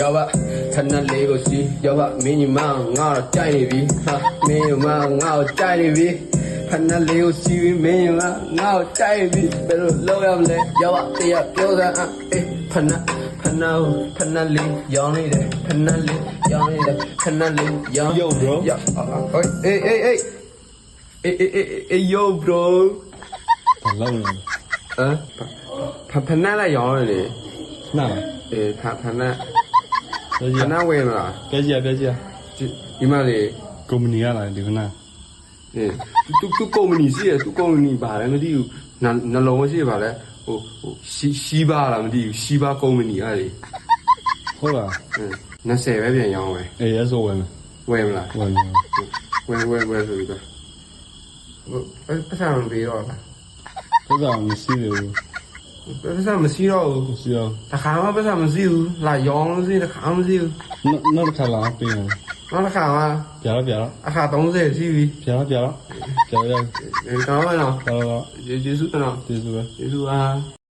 ရောက်ပါခဏလေးကိုစီရောက်ပါမင်းညီမငါတော့ကြိုက်နေပြီဟာမင်းညီမငါ့ကိုကြိုက်နေပြီခဏလေးကိုစီပြီးမင်းညီမငါ့ကိုကြိုက်နေပြီဘယ်လိုလုပ်ရမလဲရောက်ပါတရားပြောစမ်းအအေးခဏခဏခဏလေးရောင်းနေတယ်ခဏလေးရောင်းနေတယ်ခဏလေးရောင်း Yo, bro. ရောက်အေးအေးအေးအေးအေးအေးအေး yo bro ဘာလုပ်လဲဟမ်ဖဖနက်လိုက်ရောင်းရလေနားလားအေးဖဖနက်ပြောကြဖ ည့်နက်ဝယ်မလားပြောကြည့်ပြောကြည့်ဒီဒီမှာလေကုမ္ပဏီကလာဒီကနာအေးသူသူကုမ္ပဏီရှိရသူကုမ္ပဏီပါလဲမသိဘူးနှနှလုံးမရှိပါလဲဟိုဟိုရှီရှီဘာလားမသိဘူးရှီဘာကုမ္ပဏီအဲ့ဒီဟုတ်လားအင်း20ပဲပြန်ရောင်းဝယ်အေးအဲ့ဆိုဝင်မယ်ဝယ်မလားဝင်မယ်ဝယ်ဝယ်ဝယ်ဆိုပြီးတော့ဟိုပတ်စံမပေးတော့လားဘယ်ကောင်မရှိဘူးပတ်စံမရှိတော့ဘူး မရှိတော့တခါမှပတ်စံမရှိဘူးလာရောင်းလို့စိတခါမှမရှိဘူးနောက်တစ်ခါလာပြင်နောက်တစ်ခါမှ